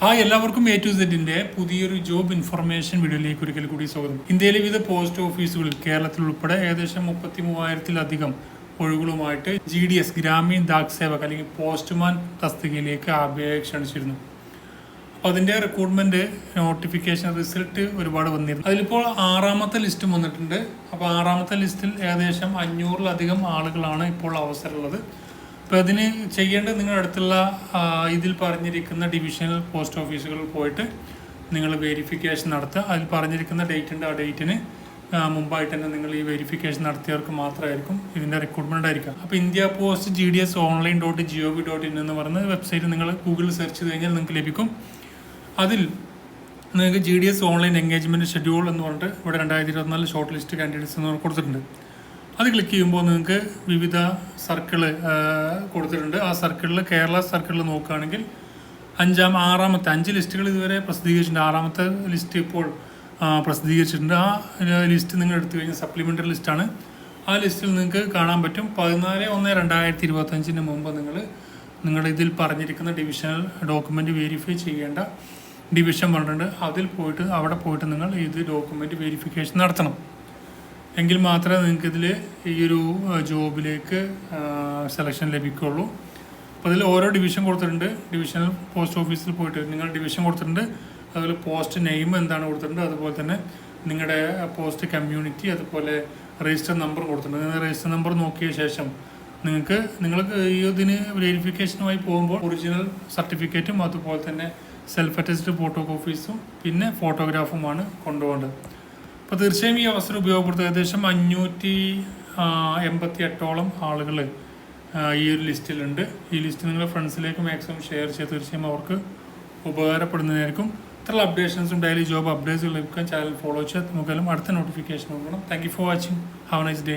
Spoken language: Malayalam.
ഹായ് എല്ലാവർക്കും എ ടു സെഡിന്റെ പുതിയൊരു ജോബ് ഇൻഫർമേഷൻ വീഡിയോയിലേക്ക് ഒരിക്കൽ കൂടി സ്വാഗതം. ഇന്ത്യയിലെ വിവിധ പോസ്റ്റ് ഓഫീസുകളിൽ കേരളത്തിൽ ഉൾപ്പെടെ ഏകദേശം മുപ്പത്തി മൂവായിരത്തിലധികം ഒഴിവുകളുമായിട്ട് G D S Gramin Dak Sevak അല്ലെങ്കിൽ പോസ്റ്റ്മാൻ തസ്തികയിലേക്ക് അപേക്ഷ ക്ഷണിച്ചിരുന്നു അപ്പോൾ അതിന്റെ റിക്രൂട്ട്മെന്റ് നോട്ടിഫിക്കേഷൻ റിസൾട്ട് ഒരുപാട് വന്നിരുന്നു. അതിലിപ്പോൾ ആറാമത്തെ ലിസ്റ്റും വന്നിട്ടുണ്ട്. അപ്പോൾ ആറാമത്തെ ലിസ്റ്റിൽ ഏകദേശം അഞ്ഞൂറിലധികം ആളുകളാണ് ഇപ്പോൾ അവസരമുള്ളത്. അപ്പോൾ അതിന് ചെയ്യേണ്ടത് നിങ്ങളുടെ അടുത്തുള്ള ഇതിൽ പറഞ്ഞിരിക്കുന്ന ഡിവിഷണൽ പോസ്റ്റ് ഓഫീസുകളിൽ പോയിട്ട് നിങ്ങൾ വെരിഫിക്കേഷൻ നടത്തുക. അതിൽ പറഞ്ഞിരിക്കുന്ന ഡേറ്റ് ഉണ്ട് ആ ഡേറ്റിന് മുമ്പായിട്ട് തന്നെ നിങ്ങൾ ഈ വെരിഫിക്കേഷൻ നടത്തിയവർക്ക് മാത്രമായിരിക്കും ഇതിന്റെ റിക്രൂട്ട്മെന്റ് ആയിരിക്കും അപ്പോൾ India post G D S online dot G O V dot in എന്ന് പറയുന്ന വെബ്സൈറ്റ് നിങ്ങൾ ഗൂഗിളിൽ സെർച്ച് ചെയ്ത് കഴിഞ്ഞാൽ നിങ്ങൾക്ക് ലഭിക്കും. അതിൽ നിങ്ങൾക്ക് G D S online engagement schedule എന്ന് പറഞ്ഞിട്ട് ഇവിടെ രണ്ടായിരത്തി ഇരുപത്തിനാല് ഷോർട്ട് ലിസ്റ്റ് കാൻഡിഡേറ്റ്സ് എന്ന് കൊടുത്തിട്ടുണ്ട്. അത് ക്ലിക്ക് ചെയ്യുമ്പോൾ നിങ്ങൾക്ക് വിവിധ സർക്കിൾ കൊടുത്തിട്ടുണ്ട്. ആ സർക്കിളിൽ കേരള സർക്കിളിൽ നോക്കുകയാണെങ്കിൽ അഞ്ചാം ആറാമത്തെ അഞ്ച് ലിസ്റ്റുകൾ ഇതുവരെ പ്രസിദ്ധീകരിച്ചിട്ടുണ്ട്. ആറാമത്തെ ലിസ്റ്റ് ഇപ്പോൾ പ്രസിദ്ധീകരിച്ചിട്ടുണ്ട്. ആ ലിസ്റ്റ് നിങ്ങൾ എടുത്തു കഴിഞ്ഞാൽ സപ്ലിമെന്ററി ലിസ്റ്റാണ് ആ ലിസ്റ്റിൽ നിങ്ങൾക്ക് കാണാൻ പറ്റും. പതിനാല് ഒന്ന് രണ്ടായിരത്തി ഇരുപത്തഞ്ചിന് മുമ്പ് നിങ്ങൾ നിങ്ങളുടെ ഇതിൽ പറഞ്ഞിരിക്കുന്ന ഡിവിഷണൽ ഡോക്യുമെന്റ് വെരിഫൈ ചെയ്യേണ്ട ഡിവിഷൻ പറഞ്ഞിട്ടുണ്ട്. അതിൽ പോയിട്ട് അവിടെ പോയിട്ട് നിങ്ങൾ ഇത് ഡോക്യുമെന്റ് വെരിഫിക്കേഷൻ നടത്തണം. എങ്കിൽ മാത്രമേ നിങ്ങൾക്ക് ഇതിൽ ഈ ഒരു ജോബിലേക്ക് സെലക്ഷൻ ലഭിക്കുകയുള്ളൂ അപ്പോൾ അതിൽ ഓരോ ഡിവിഷൻ കൊടുത്തിട്ടുണ്ട്. ഡിവിഷണൽ പോസ്റ്റ് ഓഫീസിൽ പോയിട്ട് നിങ്ങൾ ഡിവിഷൻ കൊടുത്തിട്ടുണ്ട്. അതുപോലെ പോസ്റ്റ് നെയിം എന്താണ് കൊടുത്തിട്ടുണ്ട്. അതുപോലെ തന്നെ നിങ്ങളുടെ പോസ്റ്റ് കമ്മ്യൂണിറ്റി അതുപോലെ രജിസ്റ്റർ നമ്പർ കൊടുത്തിട്ടുണ്ട്. നിങ്ങൾ രജിസ്റ്റർ നമ്പർ നോക്കിയ ശേഷം നിങ്ങൾക്ക് നിങ്ങൾക്ക് ഈ ഇതിന് വെരിഫിക്കേഷനുമായി പോകുമ്പോൾ ഒറിജിനൽ സർട്ടിഫിക്കറ്റും അതുപോലെ തന്നെ സെൽഫ് അറ്റസ്റ്റഡ് ഫോട്ടോ കോപ്പീസും പിന്നെ ഫോട്ടോഗ്രാഫുമാണ് കൊണ്ടുപോകേണ്ടത്. അപ്പോൾ തീർച്ചയായും ഈ അവസരം ഉപയോഗപ്പെടുത്തുക. ഏകദേശം അഞ്ഞൂറ്റി എൺപത്തി എട്ടോളം ആളുകൾ ഈ ഒരു ലിസ്റ്റിലുണ്ട്. ഈ ലിസ്റ്റ് നിങ്ങൾ ഫ്രണ്ട്സിലേക്ക് മാക്സിമം ഷെയർ ചെയ്ത് തീർച്ചയായും അവർക്ക് ഉപകാരപ്പെടുന്നതായിരിക്കും. ഇത്ര അപ്ഡേഷൻസും ഡെയിലി ജോബ് അപ്ഡേറ്റ്സ് ലഭിക്കാൻ ചാനൽ ഫോളോ ചെയ്ത് നമുക്കെല്ലാം അടുത്ത നോട്ടിഫിക്കേഷൻ നോക്കണം thank you for watching have nice day